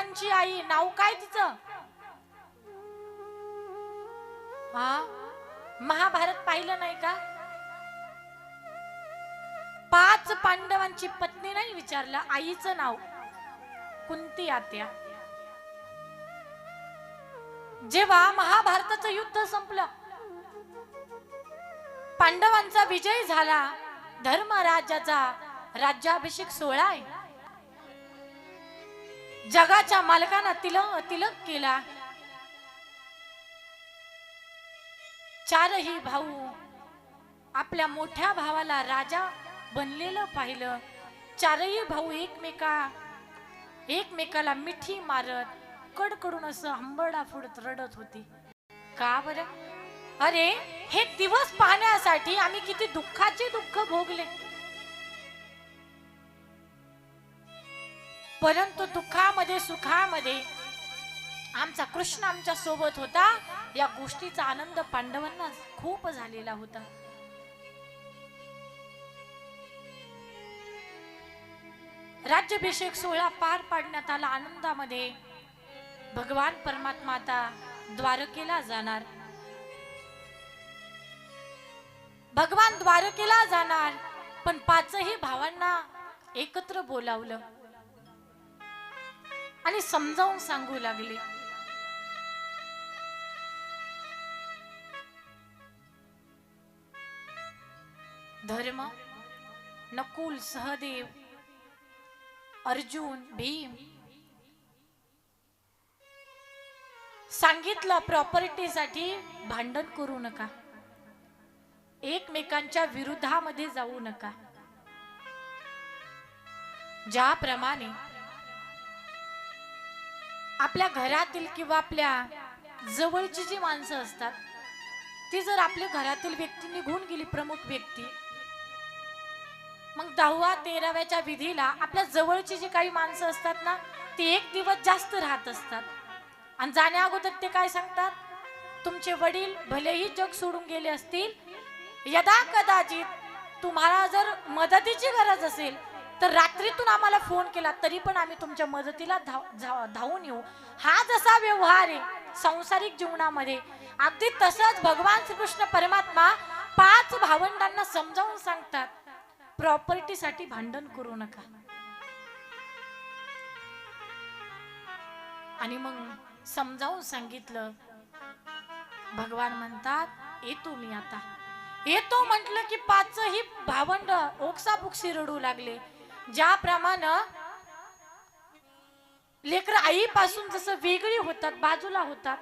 बाबांची आई नाव काय तिचं? हा? महाभारत पाहिलं नाही का? पाच पांडवांची पत्नी नाही विचारलं आईचं नाव? कुंती आत्या. जेव्हा महाभारताचं युद्ध संपलं पांडवांचा विजय झाला धर्मराजाचा राज्याभिषेक सोहळा आहे. जगाच्या मालकानं तिलक तिलक केला. चारही भाऊ आपल्या मोठ्या भावाला राजा बनलेलं पाहिलं. चारही भाऊ एकमेका एकमेकाला मिठी मारत कडकडून असं हंबरडा फुडत रडत होती. का बरं? अरे हे दिवस पाहण्यासाठी आम्ही किती दुःखाचे दुःख भोगले. परंतु दुःखामध्ये सुखामध्ये आमचा कृष्ण आमच्यासोबत होता. या गोष्टीचा आनंद पांडवांना खूप झालेला होता. राज्याभिषेक सोहळा पार पाडण्यात आला. आनंदामध्ये भगवान परमात्मा आता द्वारकेला जाणार. भगवान द्वारकेला जाणार पण पाचही भावांना एकत्र बोलावलं. आणि समजावून सांगू लागले. धर्म नकुल सहदेव अर्जुन भीम. सांगितलं प्रॉपर्टीसाठी भांडण करू नका. एकमेकांच्या विरुद्धामध्ये जाऊ नका. ज्याप्रमाणे आपल्या घरातील किंवा आपल्या जवळची जी माणसं असतात ती जर आपल्या घरातील व्यक्ती निघून गेली प्रमुख व्यक्ती मग दहावा तेराव्याच्या विधीला आपल्या जवळची जी काही माणसं असतात ना ती एक दिवस जास्त राहत असतात. आणि जाण्या अगोदर ते काय सांगतात? तुमचे वडील भलेही जग सोडून गेले असतील यदा कदाचित तुम्हाला जर मदतीची गरज असेल तर रात्रीतून आम्हाला फोन केला तरी पण आम्ही तुमच्या मदतीला धाव धावून येऊ. हा जसा व्यवहार आहे सांसारिक जीवनामध्ये अगदी तसंच भगवान श्रीकृष्ण परमात्मा पाच भावंडांना समजावून सांगतात प्रॉपर्टीसाठी भांडण करू नका. आणि मग समजावून सांगितलं भगवान म्हणतात येतो मी आता. येतो म्हटलं की पाचही भावंड ओक्साबुक्सी रडू लागले. ज्याप्रमाणे लेकर आईपासून जसं वेगळी होतात बाजूला होतात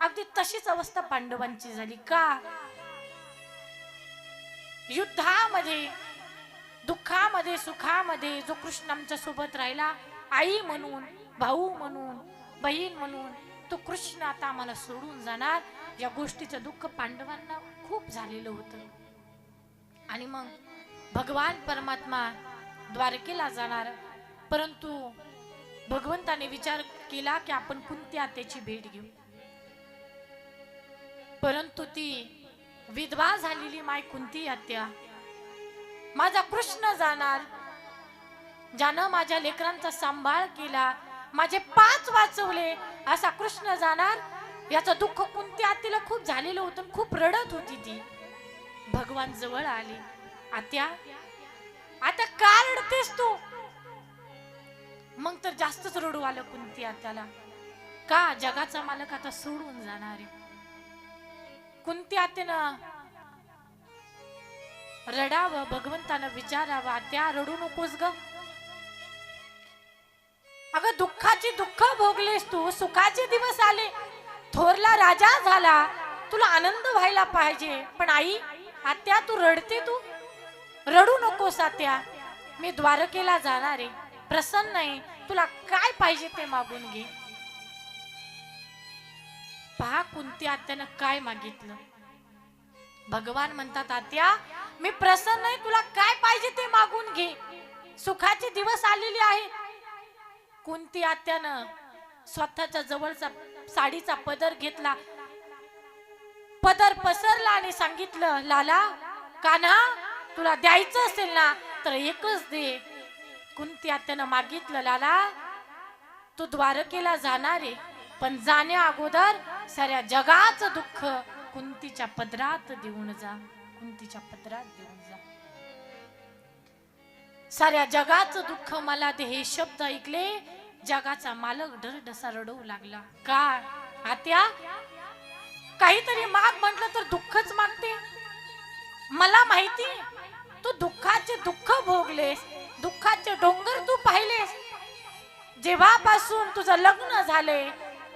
अगदी तशीच अवस्था पांडवांची झाली. का? युद्धामध्ये दुःखामध्ये सुखामध्ये जो कृष्ण आमच्यासोबत राहिला आई म्हणून भाऊ म्हणून बहीण म्हणून तो कृष्ण आता आम्हाला सोडून जाणार. या गोष्टीचं दुःख पांडवांना खूप झालेलं होतं. आणि मग भगवान परमात्मा द्वारकेला जाणार. परंतु भगवंताने विचार केला की आपण कुंती आत्याची भेट घेऊ. परंतु ती विधवा झालेली माय कुंती आत्या माझा कृष्ण जाणार. ज्यानं माझ्या लेकरांचा सांभाळ केला माझे पाच वाचवले असा कृष्ण जाणार. याचं दुःख कुंती आत्याला खूप झालेलं होतं आणि खूप रडत होती ती. भगवान जवळ आले. आत्या आता का रडतेस तू? मग तर जास्तच रडू आलं कुंती आत्याला. का जगाचा मालक आता सोडून जाणार आहे? कुंती आत्यानं रडावं भगवंतानं विचारावं त्या रडू नकोस ग. अगं दुःखाची दुःख भोगलेस तू सुखाचे दिवस आले. थोरला राजा झाला तुला आनंद व्हायला पाहिजे. पण आई आत्या तू रडते तू? रडू नको सात्या. मी द्वारकेला जाणार आहे. प्रसन्न आहे. तुला काय पाहिजे ते मागून घे. पहा कुंती आत्यानं काय मागितलं. भगवान म्हणतात आत्या मी प्रसन्न आहे. तुला काय पाहिजे ते मागून घे. सुखाचे दिवस आलेले आहेत. कुंती आत्यानं स्वतःच्या जवळचा साडीचा पदर घेतला. पदर पसरला आणि सांगितलं लाला कान्हा तुला द्यायचं असेल ना तर एकच दे. कुंती आत्यानं मागितलं लाला? तू द्वारकेला जाणार आहे पण जाण्या अगोदर साऱ्या जगाचं दुःख कुंतीच्या पदरात देऊन जा. कुंतीच्या पदरात देऊन जा. साऱ्या जगाचं दुःख मला ते हे शब्द ऐकले जगाचा मालक ढरढसा रडवू लागला. का? आत्या काहीतरी माग म्हटलं तर दुःख दुःख दुःखाचे डोंगर तू पाहिलेस. जेव्हापासून तुझं लग्न झालंय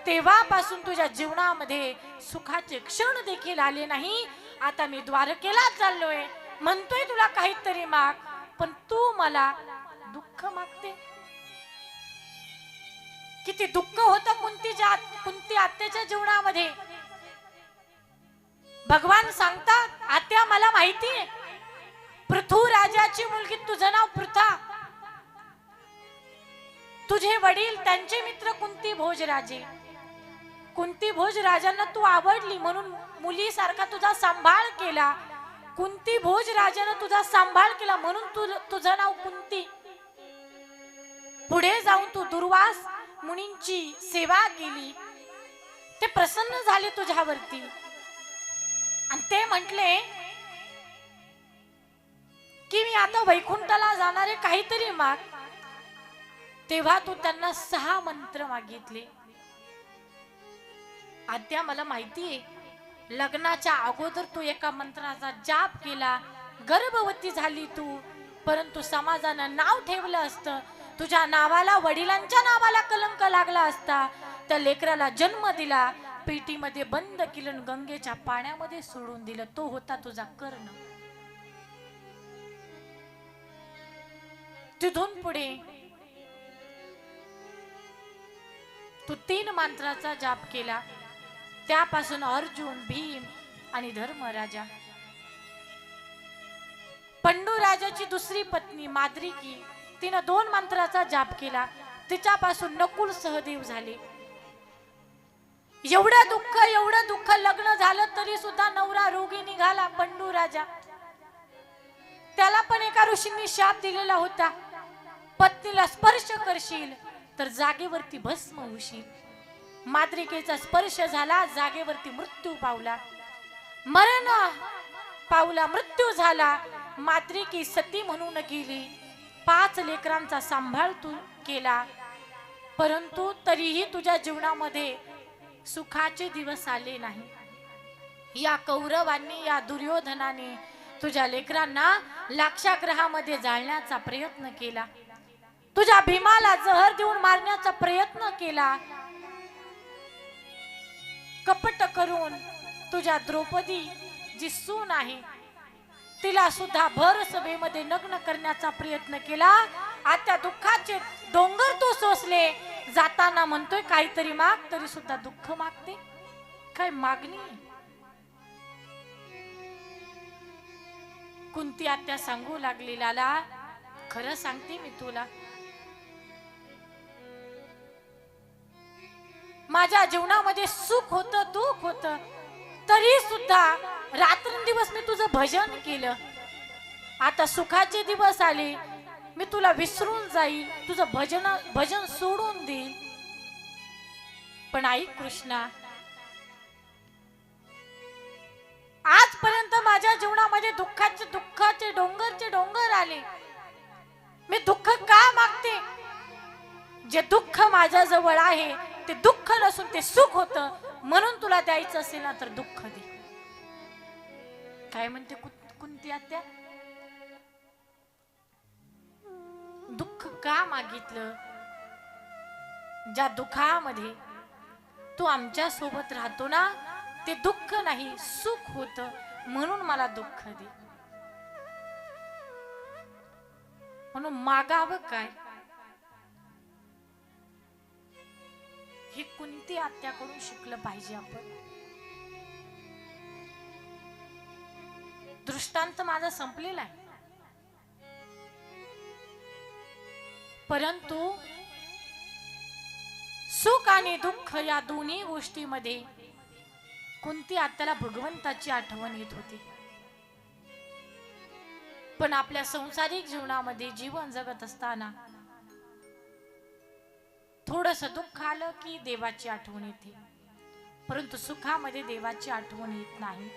तेव्हापासून तुझ्या जीवनामध्ये सुखाचे क्षण देखील आले नाही. आता मी द्वारकेला चाललोय. म्हणतोय तुला काहीतरी माग पण तू मला दुःख मागते. किती दुःख होतं कुंतीच्या कुंती आत्याच्या जीवनामध्ये. भगवान सांगतात आत्या मला माहितीये. पृथू राजाची मुलगी तुझं नाव पृथा. तुझे वडील त्यांचे मित्र कुंती भोज राजे. कुंती भोजराजांना तू आवडली म्हणून मुलीसारखा तुझा सांभाळ केला. कुंती भोजराजानं तुझा सांभाळ केला म्हणून तू तुझं नाव कुंती. पुढे जाऊन तू दुर्वास मुनींची सेवा केली. ते प्रसन्न झाले तुझ्यावरती. आणि ते म्हटले की मी आता वैकुंठाला जाणारे काहीतरी माग. तेव्हा तू त्यांना सहा मंत्र मागितले. आद्या मला माहितीये लग्नाच्या अगोदर तू एका मंत्राचा जाप केला गर्भवती झाली तू परंतु समाजानं नाव ठेवलं असतं. तुझ्या नावाला वडिलांच्या नावाला कलंक लागला असता. त्या लेकराला जन्म दिला पेटीमध्ये बंद किलन गंगेच्या पाण्यामध्ये सोडून दिलं. तो होता तुझा कर्ण. तिथून पुढे. तू तीन मंत्राचा जाप केला. त्यापासून अर्जुन भीम आणि धर्मराजा. पंडू राजाची दुसरी पत्नी माद्रिकी तिनं दोन मंत्राचा जाप केला. तिच्यापासून नकुल सहदेव झाले. एवढं दुःख एवढं दुःख लग्न झालं तरी सुद्धा नवरा रोगी निघाला पंडू राजा त्याला पण एका ऋषींनी शाप दिलेला होता. पत्नीला स्पर्श करशील तर जागेवरती भस्म होशील. माद्रिकेचा स्पर्श झाला जागेवरती मृत्यू पावला. मरण पावला मृत्यू झाला. माद्रिकी सती म्हणून गेली. पाच लेकरांचा सांभाळ तू केला. परंतु तरीही तुझ्या जीवनामध्ये सुखाचे दिवस आले नाही. या कौरवांनी या दुर्योधनाने तुझ्या लेकरांना लाक्षाग्रहामध्ये जाळण्याचा प्रयत्न केला. तुझ्या भीमाला जहर देऊन मारण्याचा प्रयत्न केला. कपट करून तुझ्या द्रौपदी जी सून आहे तिला सुद्धा भर सभेमध्ये नग्न करण्याचा प्रयत्न केला. आता दुःखाचे डोंगर तू सोसले. जाताना म्हणतोय काहीतरी माग तरी सुद्धा दुःख मागते. काय मागणी? कुंती आत्या सांगू लागली लाला खरं सांगते मी तुला. माझ्या जीवनामध्ये सुख होत दुःख होत. तरी सुद्धा रात्रंदिवस मी तुझं भजन केलं. आता सुखाचे दिवस आले. मी तुला विसरून जाईल. तुझं भजन भजन सोडून देईल पण आई कृष्णा आजपर्यंत माझ्या जीवनामध्ये दुःखाचे दुःखाचे डोंगरचे डोंगर आले. मी दुःख का मागते? जे दुःख माझ्या जवळ आहे ते दुःख नसून ते सुख होत. म्हणून तुला द्यायचं असेल ना तर दुःख दे. काय म्हणते कु- कुंती आत्या? दुःख का मागितलं? ज्या दुःखामध्ये तू आमच्यासोबत राहतो ना ते दुःख नाही सुख होत. म्हणून मला दुःख दे. म्हणून मागावं काय? कुंती आत्याकडून शिकलं पाहिजे आपण. दृष्टांत माझा संपलेला आहे. परंतु सुख आणि दुःख या दोन्ही गोष्टीमध्ये कुंती आत्याला भगवंताची आठवण येत होती? पण आपल्या संसारिक जीवनामध्ये जीवन जगत असताना थोडस दुःख आलं की देवाची आठवण येते. परंतु सुखामध्ये देवाची आठवण येत नाही.